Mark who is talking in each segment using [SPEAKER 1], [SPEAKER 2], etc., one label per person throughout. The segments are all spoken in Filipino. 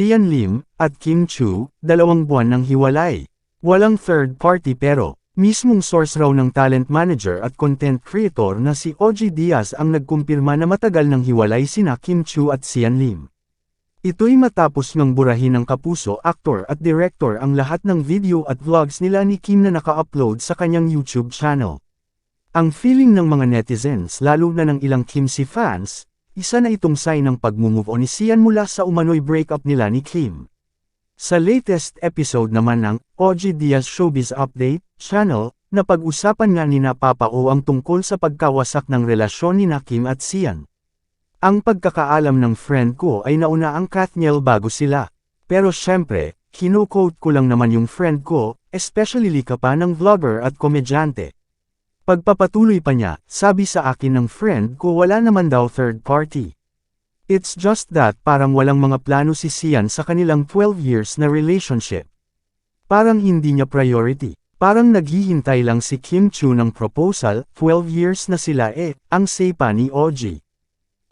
[SPEAKER 1] Sian Lim, at Kim Chu, dalawang buwan ng hiwalay. Walang third party pero, mismong source raw ng talent manager at content creator na si OG Diaz ang nagkumpirma na matagal ng hiwalay sina Kim Chu at Sian Lim. Ito'y matapos ng burahin ng kapuso actor at director ang lahat ng video at vlogs nila ni Kim na naka-upload sa kanyang YouTube channel. Ang feeling ng mga netizens lalo na ng ilang Kim si fans, isa na itong sign ng pag-move on ni Sian mula sa umano'y breakup nila ni Kim. Sa latest episode naman ng OG Diaz Showbiz Update channel, na pag-usapan nga ni na Papa O ang tungkol sa pagkawasak ng relasyon ni na Kim at Sian. Ang pagkakaalam ng friend ko ay nauna ang Kathniel bago sila. Pero syempre, kino-quote ko lang naman yung friend ko, especially lika pa ng vlogger at komedyante. Pagpapatuloy pa niya, sabi sa akin ng friend ko wala naman daw third party. It's just that parang walang mga plano si Sian sa kanilang 12 years na relationship. Parang hindi niya priority. Parang naghihintay lang si Kim Chu ng proposal, 12 years na sila eh, ang say pa ni OG.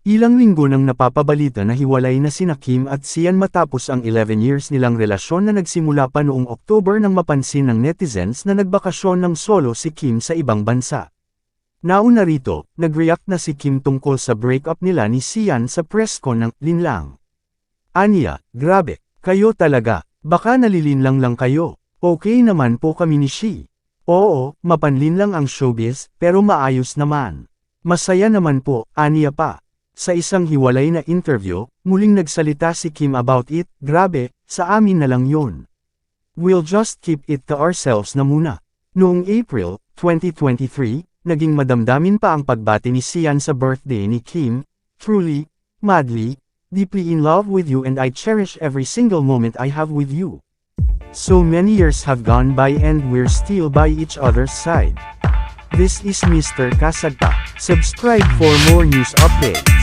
[SPEAKER 1] Ilang linggo nang napapabalita na hiwalay na sina Kim at Sian matapos ang 11 years nilang relasyon na nagsimula pa noong October nang mapansin ng netizens na nagbakasyon ng solo si Kim sa ibang bansa. Nauna rito, nag-react na si Kim tungkol sa breakup nila ni Sian sa press con ng Linlang. Anya, grabe, kayo talaga, baka nalilinlang lang kayo. Okay naman po kami ni Shi. Oo, mapanlin lang ang showbiz, pero maayos naman. Masaya naman po, aniya pa. Sa isang hiwalay na interview, muling nagsalita si Kim about it, grabe, sa amin na lang yun. We'll just keep it to ourselves na muna. Noong April, 2023, naging madamdamin pa ang pagbati ni Sian sa birthday ni Kim, truly, madly, deeply in love with you and I cherish every single moment I have with you. So many years have gone by and we're still by each other's side. This is Mr. Kasagta. Subscribe for more news updates.